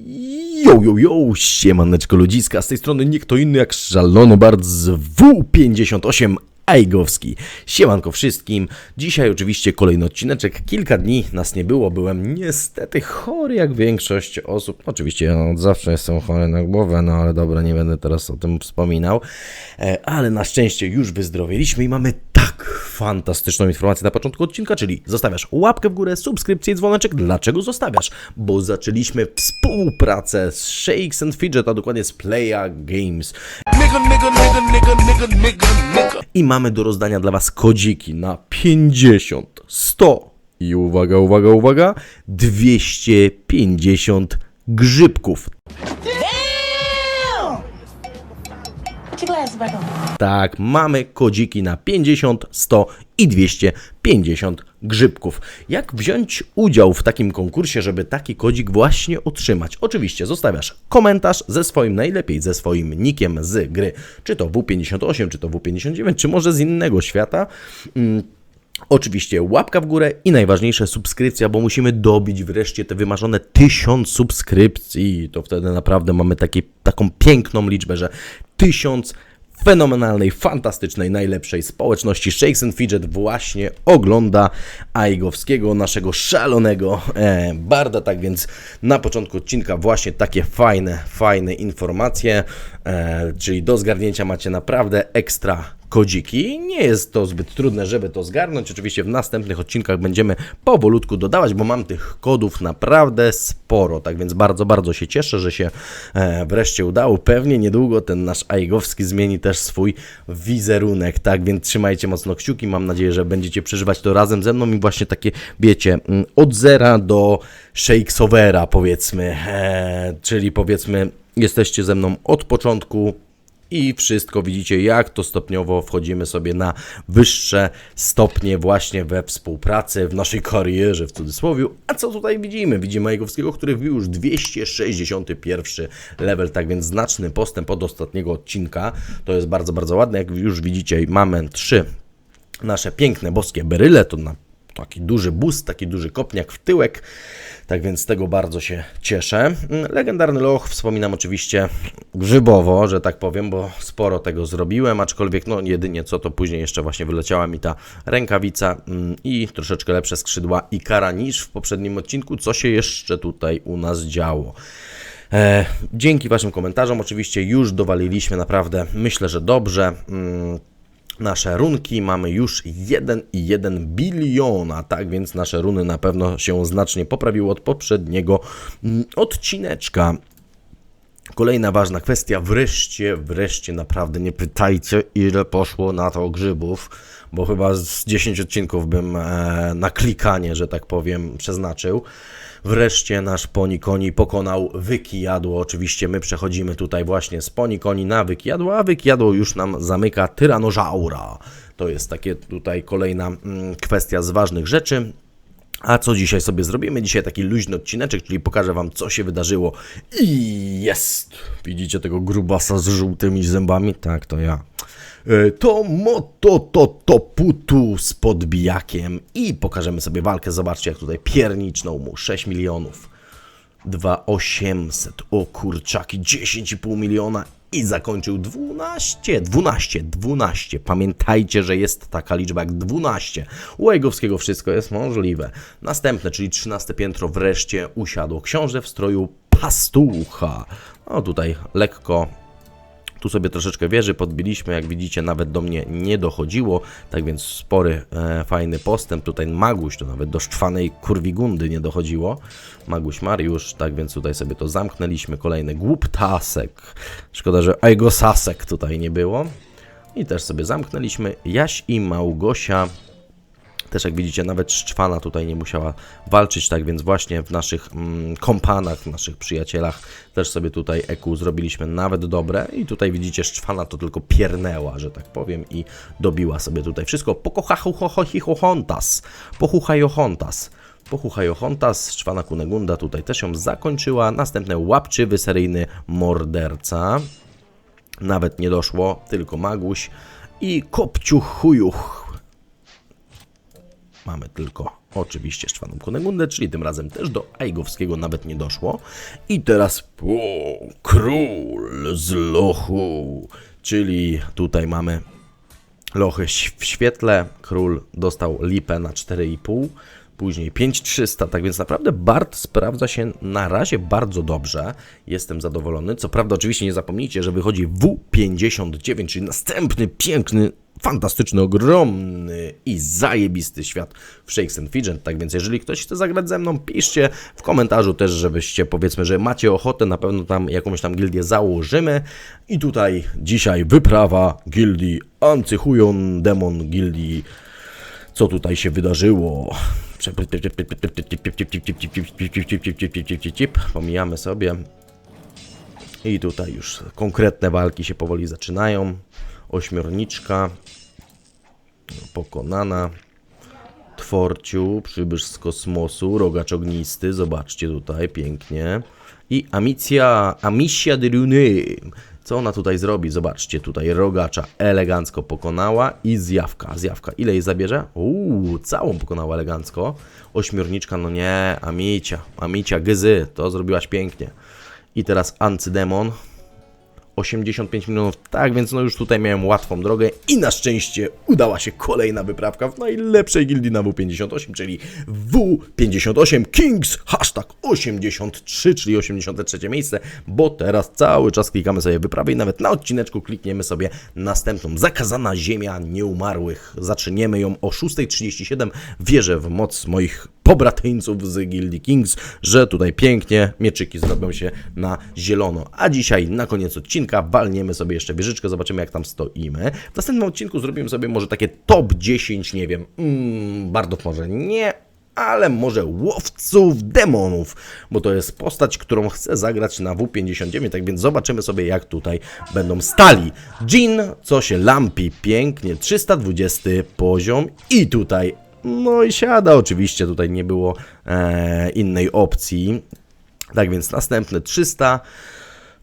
Yo, yo, yo, siemaneczko ludziska, z tej strony nie kto inny jak Szalonobard z W58 Aigowski. Siemanko wszystkim, dzisiaj oczywiście kolejny odcineczek, kilka dni nas nie było, byłem niestety chory jak większość osób, oczywiście ja od zawsze jestem chory na głowę, no ale dobra, nie będę teraz o tym wspominał, E, ale na szczęście już wyzdrowieliśmy i mamy fantastyczną informację na początku odcinka, czyli zostawiasz łapkę w górę, subskrypcję i dzwoneczek. Dlaczego zostawiasz? Bo zaczęliśmy współpracę z Shakes and Fidget, a dokładnie z Playa Games. I mamy do rozdania dla Was kodziki na 50, 100 i uwaga, uwaga, uwaga, 250 grzybków. Tak, mamy kodziki na 50, 100 i 250 grzybków. Jak wziąć udział w takim konkursie, żeby taki kodzik właśnie otrzymać? Oczywiście zostawiasz komentarz ze swoim, najlepiej ze swoim nikiem z gry, czy to W58, czy to W59, czy może z innego świata. Mm, Oczywiście łapka w górę i najważniejsze subskrypcja, bo musimy dobić wreszcie te wymarzone 1000 subskrypcji. To wtedy naprawdę mamy takie, taką piękną liczbę, że 1000 fenomenalnej, fantastycznej, najlepszej społeczności Shakes and Fidget właśnie ogląda Aigowskiego, naszego szalonego e, barda. Tak więc na początku odcinka właśnie takie fajne, fajne informacje, e, czyli do zgarnięcia macie naprawdę ekstra kodziki. Nie jest to zbyt trudne, żeby to zgarnąć. Oczywiście w następnych odcinkach będziemy powolutku dodawać, bo mam tych kodów naprawdę sporo. Tak więc bardzo, bardzo się cieszę, że się e, wreszcie udało. Pewnie niedługo ten nasz Aigowski zmieni też swój wizerunek. Tak więc trzymajcie mocno kciuki. Mam nadzieję, że będziecie przeżywać to razem ze mną i właśnie takie, wiecie, mm, od zera do shakesovera powiedzmy. E, czyli powiedzmy, jesteście ze mną od początku i wszystko widzicie, jak to stopniowo wchodzimy sobie na wyższe stopnie właśnie we współpracy, w naszej karierze w cudzysłowie. A co tutaj widzimy? Widzimy Majkowskiego, który wbił już 261 level, tak więc znaczny postęp od ostatniego odcinka. To jest bardzo, bardzo ładne. Jak już widzicie, mamy trzy nasze piękne boskie beryle, to na taki duży boost, taki duży kopniak w tyłek. Tak więc z tego bardzo się cieszę. Legendarny loch wspominam oczywiście grzybowo, że tak powiem, bo sporo tego zrobiłem, aczkolwiek no jedynie co to później jeszcze właśnie wyleciała mi ta rękawica mm, i troszeczkę lepsze skrzydła i kara niż w poprzednim odcinku, co się jeszcze tutaj u nas działo. E, dzięki Waszym komentarzom oczywiście już dowaliliśmy naprawdę, myślę, że dobrze. Mm, nasze runki mamy już 1,1 biliona, tak więc nasze runy na pewno się znacznie poprawiły od poprzedniego mm, odcineczka. Kolejna ważna kwestia, wreszcie, wreszcie naprawdę nie pytajcie ile poszło na to grzybów, bo chyba z 10 odcinków bym e, na klikanie, że tak powiem, przeznaczył. Wreszcie nasz Ponikoni pokonał Wykijadło. Oczywiście my przechodzimy tutaj właśnie z Ponikoni na Wykijadło, a Wykijadło już nam zamyka Tyranożaura. To jest takie tutaj kolejna mm, kwestia z ważnych rzeczy. A co dzisiaj sobie zrobimy? Dzisiaj taki luźny odcineczek, czyli pokażę Wam, co się wydarzyło. I jest! Widzicie tego grubasa z żółtymi zębami? Tak, to ja. E, To moto to to putu z podbijakiem i pokażemy sobie walkę. Zobaczcie, jak tutaj pierniczną mu 6 milionów. 2800, o kurczaki, 10,5 miliona i zakończył 12, 12, 12. Pamiętajcie, że jest taka liczba jak 12. U Ejgowskiego wszystko jest możliwe. Następne, czyli 13 piętro wreszcie usiadło. Książę w stroju pastucha. No tutaj lekko tu sobie troszeczkę wieży podbiliśmy, jak widzicie nawet do mnie nie dochodziło, tak więc spory, e, fajny postęp. Tutaj Maguś to nawet do szczwanej kurwigundy nie dochodziło. Maguś Mariusz, tak więc tutaj sobie to zamknęliśmy. Kolejny głuptasek. Szkoda, że Aigosasek tutaj nie było. I też sobie zamknęliśmy. Jaś i Małgosia też jak widzicie, nawet Szczwana tutaj nie musiała walczyć, tak więc właśnie w naszych mm, kompanach, w naszych przyjacielach też sobie tutaj EQ zrobiliśmy nawet dobre i tutaj widzicie Szczwana to tylko piernęła, że tak powiem i dobiła sobie tutaj wszystko. Pokochachuchochichohontas, pochuchajohontas. Pochuchajohontas, Szczwana Kunegunda tutaj też ją zakończyła. Następne łapczywy seryjny morderca. Nawet nie doszło, tylko Maguś i Kopciuch Chujuch. Mamy tylko oczywiście Szwaną Kunegundę, czyli tym razem też do Aigowskiego nawet nie doszło. I teraz o, król z lochu, czyli tutaj mamy lochy w świetle. Król dostał lipę na 4,5, później 5300, tak więc naprawdę Bart sprawdza się na razie bardzo dobrze. Jestem zadowolony. Co prawda, oczywiście nie zapomnijcie, że wychodzi W59, czyli następny piękny, fantastyczny, ogromny i zajebisty świat w Shakes and Fidget. Tak więc, jeżeli ktoś chce zagrać ze mną, piszcie w komentarzu też, żebyście powiedzmy, że macie ochotę, na pewno tam jakąś tam gildię założymy. I tutaj dzisiaj wyprawa gildii Ancychujon Demon Gildii co tutaj się wydarzyło. Pomijamy sobie. I tutaj już konkretne walki się powoli zaczynają. Ośmiorniczka pokonana. Tworciu, przybysz z kosmosu, rogacz ognisty, zobaczcie tutaj, pięknie. I Amicia, Amicia de Runy. Co ona tutaj zrobi? Zobaczcie, tutaj rogacza elegancko pokonała i zjawka. Zjawka, ile jej zabierze? Uuu, całą pokonała elegancko. Ośmiorniczka, no nie, Amicia, Amicia, gyzy, to zrobiłaś pięknie. I teraz Ancydemon, 85 milionów, tak więc no już tutaj miałem łatwą drogę i na szczęście udała się kolejna wyprawka w najlepszej gildii na W58, czyli W58 Kings, hashtag 83, czyli 83 miejsce, bo teraz cały czas klikamy sobie wyprawy i nawet na odcineczku klikniemy sobie następną. Zakazana ziemia nieumarłych. Zaczniemy ją o 6.37. Wierzę w moc moich pobratyńców z Gildii Kings, że tutaj pięknie mieczyki zrobią się na zielono. A dzisiaj na koniec odcinka walniemy sobie jeszcze wieżyczkę, zobaczymy jak tam stoimy. W następnym odcinku zrobimy sobie może takie top 10, nie wiem, mm, może nie, ale może łowców demonów, bo to jest postać, którą chcę zagrać na W59, tak więc zobaczymy sobie jak tutaj będą stali. Jean, co się lampi pięknie, 320 poziom i tutaj no i siada oczywiście, tutaj nie było e, innej opcji. Tak więc następny 300.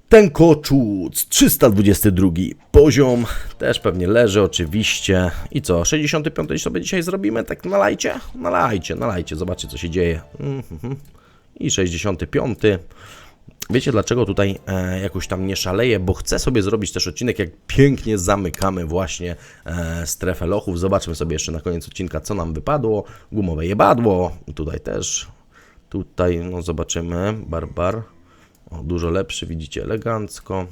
Ten koczuc 322 poziom, też pewnie leży oczywiście. I co, 65 sobie dzisiaj zrobimy, tak nalajcie? Nalajcie, nalajcie, zobaczcie co się dzieje. Mhm. I 65. Wiecie dlaczego tutaj e, jakoś tam nie szaleję? Bo chcę sobie zrobić też odcinek, jak pięknie zamykamy właśnie e, strefę lochów. Zobaczmy sobie jeszcze na koniec odcinka, co nam wypadło. Gumowe jebadło, tutaj też. Tutaj, no zobaczymy, barbar. O, dużo lepszy, widzicie, elegancko.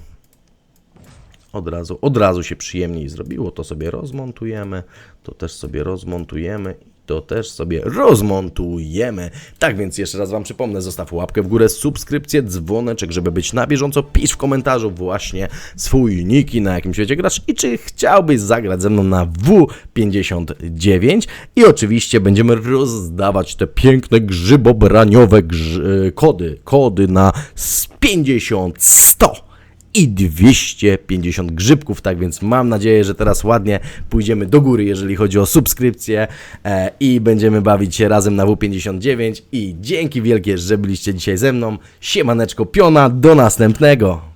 Od razu, od razu się przyjemniej zrobiło, to sobie rozmontujemy, to też sobie rozmontujemy to też sobie rozmontujemy. Tak więc jeszcze raz Wam przypomnę, zostaw łapkę w górę, subskrypcję, dzwoneczek, żeby być na bieżąco. Pisz w komentarzu właśnie swój nick i na jakim świecie grasz i czy chciałbyś zagrać ze mną na W59 i oczywiście będziemy rozdawać te piękne grzybobraniowe grz kody, kody na z 50, 100 i 250 grzybków, tak więc mam nadzieję, że teraz ładnie pójdziemy do góry, jeżeli chodzi o subskrypcję e, i będziemy bawić się razem na W59 i dzięki wielkie, że byliście dzisiaj ze mną. Siemaneczko piona, do następnego!